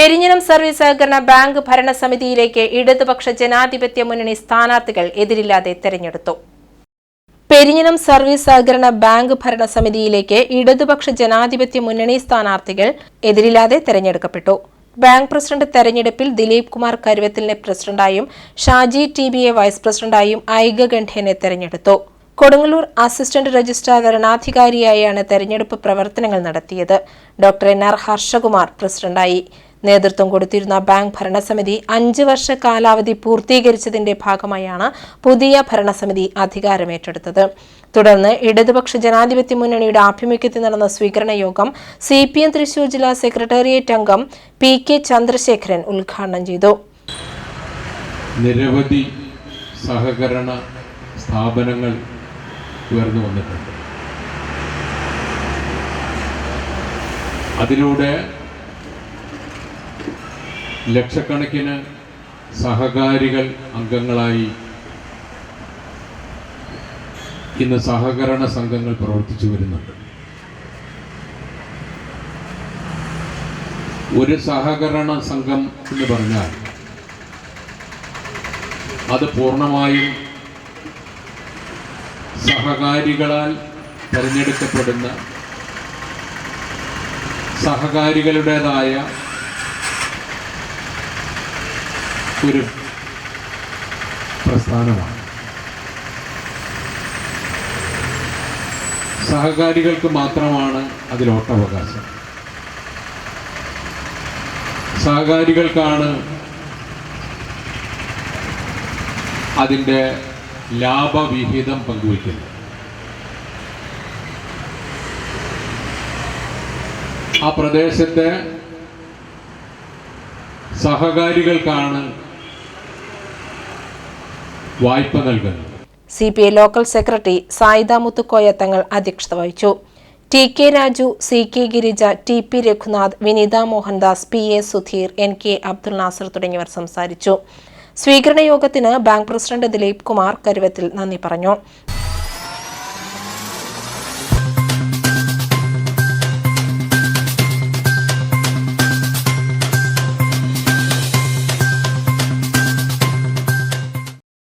Perinjanam service സഹകരണ bank ഭരണസമിതിയിലേക്ക് ഇടതുപക്ഷ ജനാധിപത്യ മുന്നണി സ്ഥാനാർത്ഥികൾ എതിരില്ലാതെ തെരഞ്ഞെടുത്തു. പെരിഞ്ഞനം സർവീസ് സഹകരണ ബാങ്ക് ഭരണസമിതിയിലേക്ക് ഇടതുപക്ഷ ജനാധിപത്യ മുന്നണി സ്ഥാനാർത്ഥികൾ എതിരില്ലാതെ തെരഞ്ഞെടുക്കപ്പെട്ടു. ബാങ്ക് പ്രസിഡന്റ് തെരഞ്ഞെടുപ്പിൽ ദിലീപ് കുമാർ കരുവത്തിലിനെ പ്രസിഡന്റായും ഷാജി ടി ബിയെ വൈസ് പ്രസിഡന്റായും ഗണ്ഠേനെ തെരഞ്ഞെടുത്തു. കൊടുങ്ങല്ലൂർ അസിസ്റ്റന്റ് രജിസ്ട്രാർ വരണാധികാരിയായാണ് തെരഞ്ഞെടുപ്പ് പ്രവർത്തനങ്ങൾ നടത്തിയത്. ഡോക്ടർ എൻ ആർ ഹർഷകുമാർ പ്രസിഡന്റായി. നേതൃത്വം കൊടുത്തിരുന്ന ബാങ്ക് ഭരണസമിതി അഞ്ച് വർഷ കാലാവധി പൂർത്തീകരിച്ചതിന്റെ ഭാഗമായാണ് പുതിയ ഭരണസമിതി അധികാരമേറ്റെടുത്തത്. തുടർന്ന് ഇടതുപക്ഷ ജനാധിപത്യ മുന്നണിയുടെ ആഭിമുഖ്യത്തിൽ നടന്ന സ്വീകരണ യോഗം സി പി എം തൃശൂർ ജില്ലാ സെക്രട്ടേറിയറ്റ് അംഗം പി കെ ചന്ദ്രശേഖരൻ ഉദ്ഘാടനം ചെയ്തു. നിരവധി സഹകരണ സ്ഥാപനങ്ങൾ ഉയർന്നു വന്നിട്ടുണ്ട്. അതിലൂടെ ലക്ഷക്കണക്കിന് സഹകാരികൾ അംഗങ്ങളായി ഇന്ന് സഹകരണ സംഘങ്ങൾ പ്രവർത്തിച്ചു വരുന്നുണ്ട്. ഒരു സഹകരണ സംഘം എന്ന് പറഞ്ഞാൽ അത് പൂർണമായും സഹകാരികളാൽ തിരഞ്ഞെടുക്കപ്പെടുന്ന സഹകാരികളുടേതായ ഒരു പ്രസ്ഥാനമാണ്. സഹകാരികൾക്ക് മാത്രമാണ് അതിലോട്ടവകാശം. സഹകാരികൾക്കാണ് അതിന്റെ ലാഭവിഹിതം പങ്കുവയ്ക്കുന്നത്. ആ പ്രദേശത്തെ സഹകാരികൾക്കാണ് വായ്പ നൽകുന്നു. C P I local secretary Sayida Muthukoya Thangal അധ്യക്ഷത വഹിച്ചു. T K Raju C K Girija T P Raghunath Vineetha Mohandas P A Sudheer N K Abdul Nasar തുടങ്ങിയവർ സംസാരിച്ചു. സ്വീകരണ യോഗത്തിന് ബാങ്ക് പ്രസിഡന്റ് ദിലീപ് കുമാർ കരുവത്തിൽ നന്ദി പറഞ്ഞു.